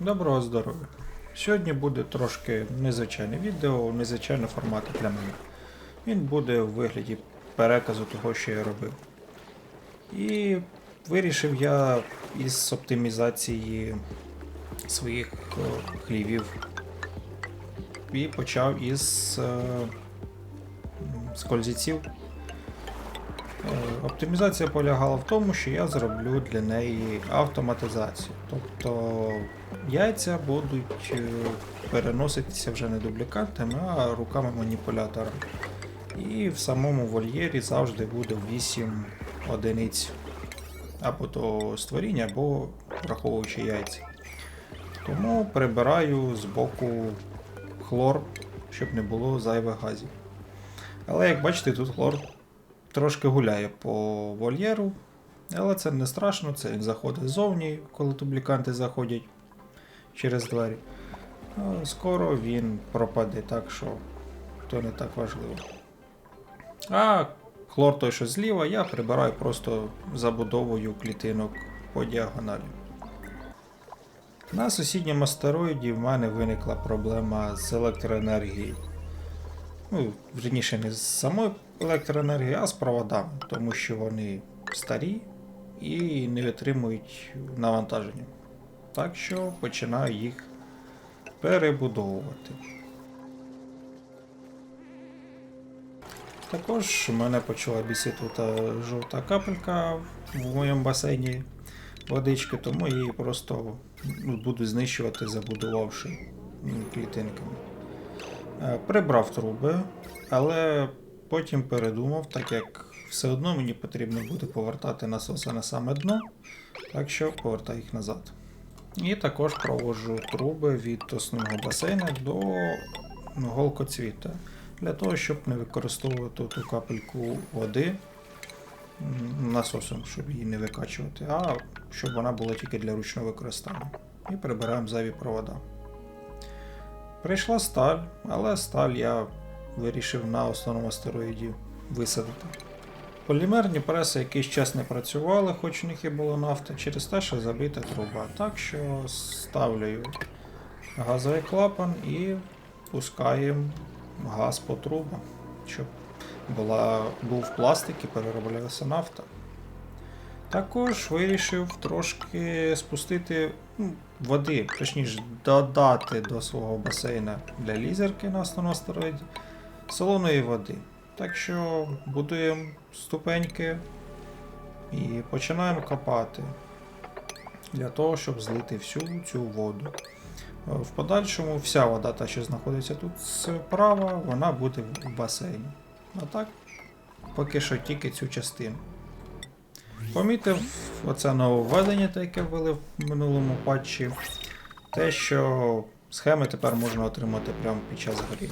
Доброго здоров'я. Сьогодні буде трошки незвичайне відео, незвичайного формату для мене. Він буде у вигляді переказу того, що я робив. І вирішив я із оптимізації своїх о, хлівів. І почав із е, скользіців. Е, Оптимізація полягала в тому, що я зроблю для неї автоматизацію. Тобто яйця будуть е, переноситися вже не дублікатами, а руками маніпулятора. І в самому вольєрі завжди буде 8 одиниць або то створіння, або враховуючи яйця. Тому прибираю з боку хлор, щоб не було зайвих газів. Але як бачите, тут хлор трошки гуляє по вольєру, але це не страшно, це він заходить ззовні, коли дубліканти заходять через двері. Скоро він пропаде, так що то не так важливо. А хлор той, що зліва, я прибираю просто забудовою клітинок по діагоналі. На сусідньому астероїді в мене виникла проблема з електроенергією. Ну, верніше, не з самою електроенергією, а з проводами, тому що вони старі і не витримують навантаження. Так що починаю їх перебудовувати. Також мене почала бісити та жовта капелька в моєму басейні водички, тому її просто ну, буду знищувати, забудувавши клітинками. Е, Прибрав труби, але потім передумав, так як все одно мені потрібно буде повертати насоси на саме дно, так що повертаю їх назад. І також проводжу труби від основного басейну до голкоцвіта, для того, щоб не використовувати ту капельку води насосом, щоб її не викачувати, а щоб вона була тільки для ручного використання. І прибираємо зайві провода. Прийшла сталь, але сталь я вирішив на основному астероїді висадити. Полімерні преси якийсь час не працювали, хоч у них і була нафта, через те, що забита труба. Так що ставлю газовий клапан і пускаємо газ по трубам, щоб була, був пластик і перероблялася нафта. Також вирішив трошки спустити ну, води, точніше додати до свого басейна для лізерки на основному астероїді солоної води. Так що будуємо ступеньки і починаємо копати для того, щоб злити всю цю воду. Е, В подальшому вся вода, та, що знаходиться тут справа, вона буде в басейні. А так, поки що тільки цю частину. Помітив оце нововведення, те, яке ввели в минулому патчі, те, що схеми тепер можна отримати прямо під час гри.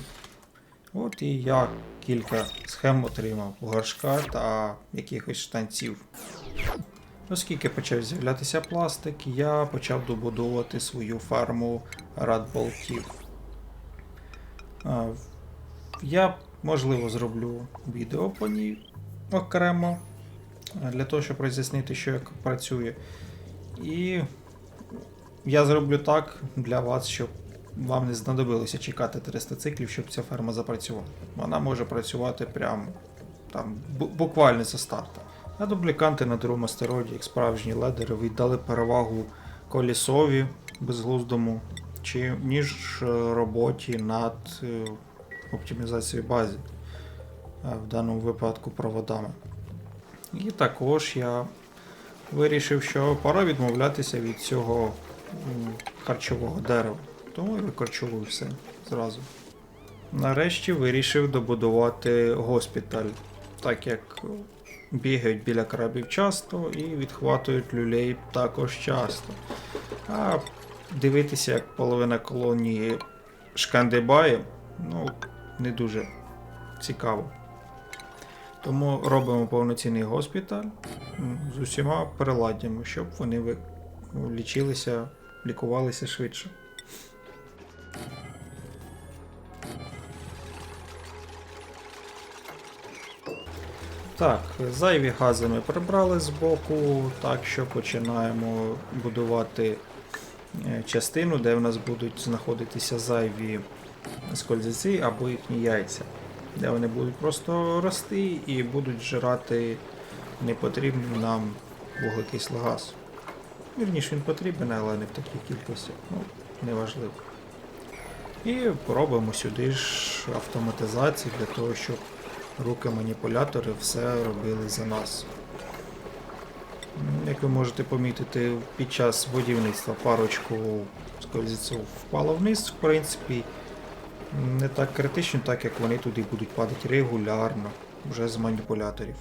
От і я кілька схем отримав горшка та якихось штанців. Оскільки почав з'являтися пластик, я почав добудовувати свою ферму радболтів. Я, можливо, зроблю відео по ній окремо, для того, щоб роз'яснити, що як працює. І я зроблю так для вас, щоб вам не знадобилося чекати 300 циклів, щоб ця ферма запрацювала. Вона може працювати прямо там, буквально зі старта. А дубліканти на другому астероїді, як справжні ледери, віддали перевагу колісові безглуздому, чи ніж е, роботі над е, оптимізацією бази, е, в даному випадку проводами. І також я вирішив, що пора відмовлятися від цього харчового дерева. Тому і викорчовую все зразу. Нарешті вирішив добудувати госпіталь, так як бігають біля крабів часто і відхватують люлей також часто. А дивитися, як половина колонії шкандибає, ну, не дуже цікаво. Тому робимо повноцінний госпіталь з усіма приладдями, щоб вони ну, лічилися, лікувалися швидше. Так, зайві гази ми прибрали з боку, так що починаємо будувати е, частину, де в нас будуть знаходитися зайві скользяці або їхні яйця, де вони будуть просто рости і будуть жирати непотрібний нам вуглекислий газ. Вірніше він потрібен, але не в такій кількості. Ну, неважливо. І робимо сюди ж автоматизацію для того, щоб руки маніпулятори все робили за нас. Як ви можете помітити, під час будівництва парочку скользиців впало вниз, в принципі, не так критично, так як вони туди будуть падати регулярно, вже з маніпуляторів.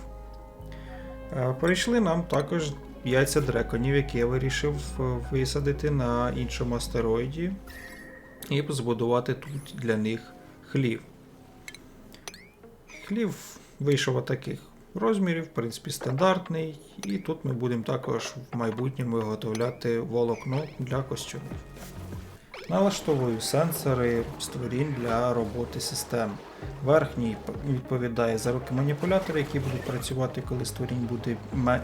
Е, Прийшли нам також яйця дреконів, які я вирішив е, висадити на іншому астероїді і збудувати тут для них хлів. Хлів вийшов отаких розмірів, в принципі, стандартний, і тут ми будемо також в майбутньому виготовляти волокно для костюмів. Налаштовую сенсори створінь для роботи систем. Верхній відповідає за руки маніпулятора, які будуть працювати, коли створінь буде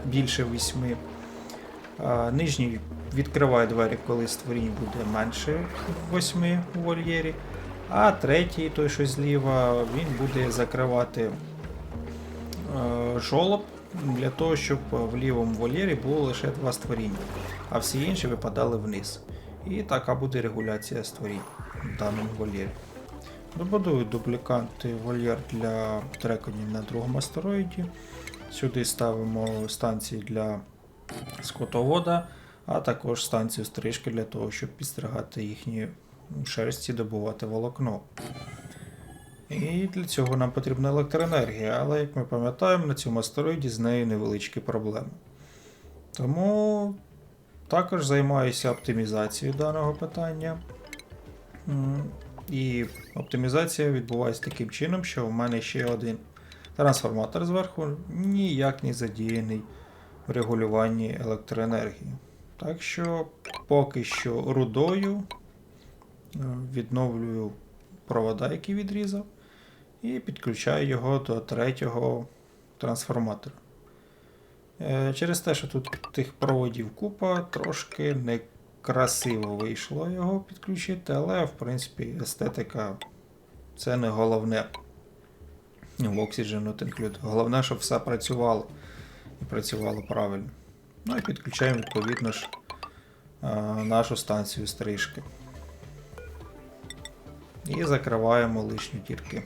більше 8. Нижній відкриває двері, коли створінь буде менше 8 у вольєрі. А третій, той що зліва, він буде закривати е, жолоб для того, щоб в лівому вольєрі було лише два створіння, а всі інші випадали вниз. І така буде регуляція створінь в даному вольєрі. Добудую дубліканти вольєр для треконів на другому астероїді. Сюди ставимо станції для скотовода, а також станцію стрижки для того, щоб підстригати їхні шерсті, добувати волокно. І для цього нам потрібна електроенергія, але як ми пам'ятаємо, на цьому астероїді з нею невеличкі проблеми. Тому також займаюся оптимізацією даного питання. І оптимізація відбувається таким чином, що в мене ще один трансформатор зверху ніяк не задіяний в регулюванні електроенергії. Так що поки що рудою відновлюю провода, які відрізав, і підключаю його до третього трансформатора. Е, Через те, що тут тих проводів купа, трошки некрасиво вийшло його підключити, але в принципі естетика це не головне в Oxygen Include. Головне, щоб все працювало і працювало правильно. Ну і підключаємо відповідно ж е, нашу станцію стрижки. І закриваємо лишні дірки.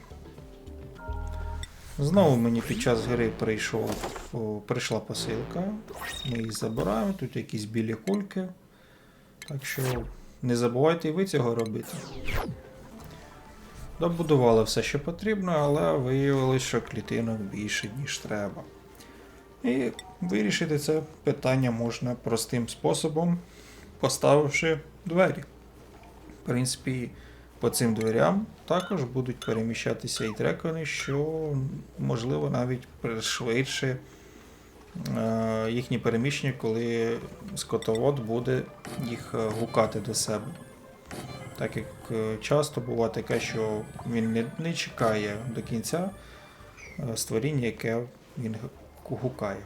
Знову мені під час гри прийшов, прийшла посилка. Ми її забираємо, тут якісь білі кульки. Так що не забувайте і ви цього робити. Добудували все, що потрібно, але виявилось, що клітинок більше, ніж треба. І вирішити це питання можна простим способом, поставивши двері. В принципі, по цим дверям також будуть переміщатися і трекони, що можливо навіть пришвидше е, їхні переміщення, коли скотовод буде їх е, гукати до себе. Так як е, часто буває таке, що він не, не чекає до кінця створіння, яке він гукає.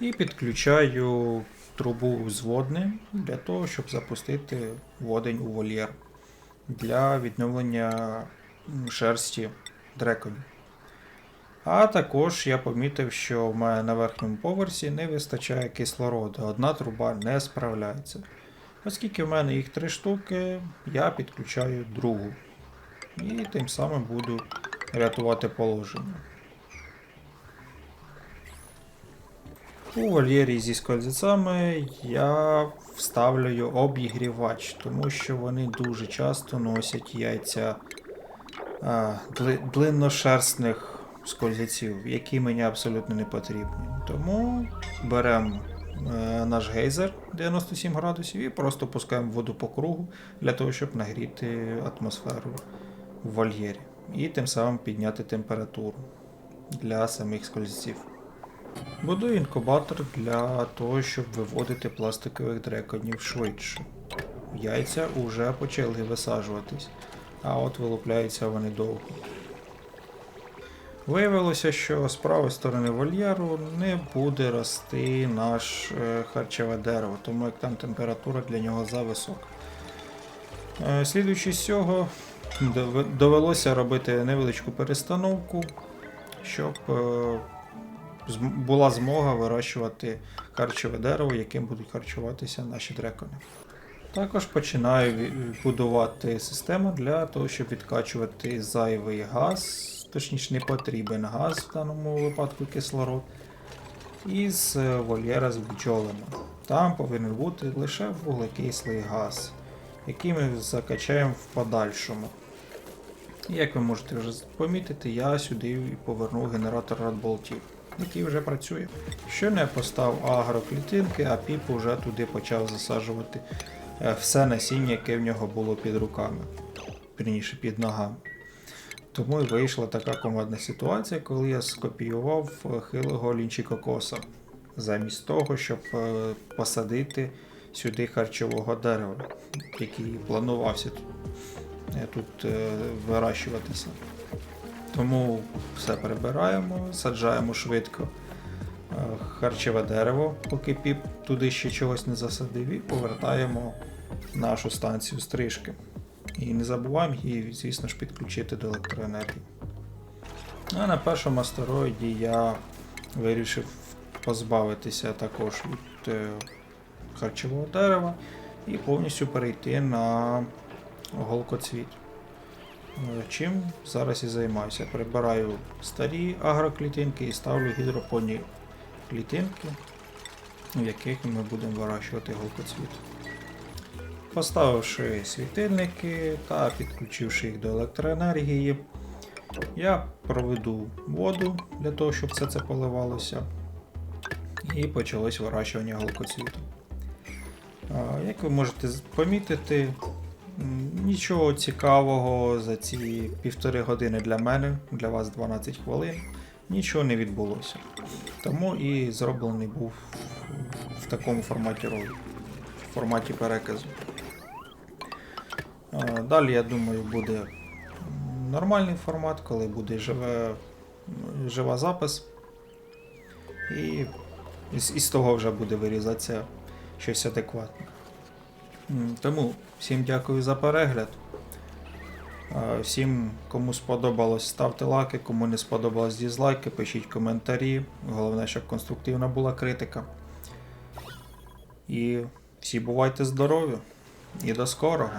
І підключаю трубу з водним для того, щоб запустити водень у вольєр для відновлення шерсті дреконів. А також я помітив, що в мене на верхньому поверсі не вистачає кислороду. Одна труба не справляється. Оскільки в мене їх три штуки, я підключаю другу. І тим самим буду рятувати положення. У вольєрі зі скользицями я вставлю обігрівач, тому що вони дуже часто носять яйця а, дли- длинношерстних скользиців, які мені абсолютно не потрібні. Тому беремо е, наш гейзер 97 градусів і просто пускаємо воду по кругу для того, щоб нагріти атмосферу в вольєрі. І тим самим підняти температуру для самих скользців. Будую інкубатор для того, щоб виводити пластикових дреконів швидше. Яйця вже почали висаджуватись, а от вилупляються вони довго. Виявилося, що з правої сторони вольєру не буде рости наш е, харчове дерево, тому як там температура для нього зависока. Е, Слідуючи з цього, довелося робити невеличку перестановку, щоб е, була змога вирощувати харчове дерево, яким будуть харчуватися наші дрекони. Також починаю будувати систему для того, щоб відкачувати зайвий газ, точніше не потрібен газ, в даному випадку кислород, із е, вольєра з бджолами. Там повинен бути лише вуглекислий газ, який ми закачаємо в подальшому. Як ви можете вже помітити, я сюди повернув генератор радболтів, який вже працює. Щойно я поставив агроклітинки, а піп уже туди почав засаджувати е, все насіння, яке в нього було під руками, вірніше під ногами. Тому і вийшла така командна ситуація, коли я скопіював е, хилого лінчі-кокоса, замість того, щоб е, посадити сюди харчового дерева, який планувався тут, тут вирощуватися. Тому все перебираємо, саджаємо швидко е, харчове дерево, поки піп туди ще чогось не засадив, і повертаємо нашу станцію стрижки. І не забуваємо її, звісно ж, підключити до електроенергії. А на першому астероїді я вирішив позбавитися також від е, харчового дерева і повністю перейти на голкоцвіт. Е, Чим зараз і займаюся. Прибираю старі агроклітинки і ставлю гідропонні клітинки, в яких ми будемо вирощувати голкоцвіт. Поставивши світильники та підключивши їх до електроенергії, я проведу воду для того, щоб все це поливалося. І почалось вирощування голкоцвіту. Як ви можете помітити, нічого цікавого за ці півтори години для мене, для вас 12 хвилин, нічого не відбулося. Тому і зроблений був в такому форматі ролик, в форматі переказу. Е, Далі, я думаю, буде нормальний формат, коли буде живе, жива запис. І із, із того вже буде вирізатися щось адекватне. Тому всім дякую за перегляд. Всім, кому сподобалось, ставте лайки, кому не сподобалось дізлайки, пишіть коментарі. Головне, щоб конструктивна була критика. І всі бувайте здорові і до скорого!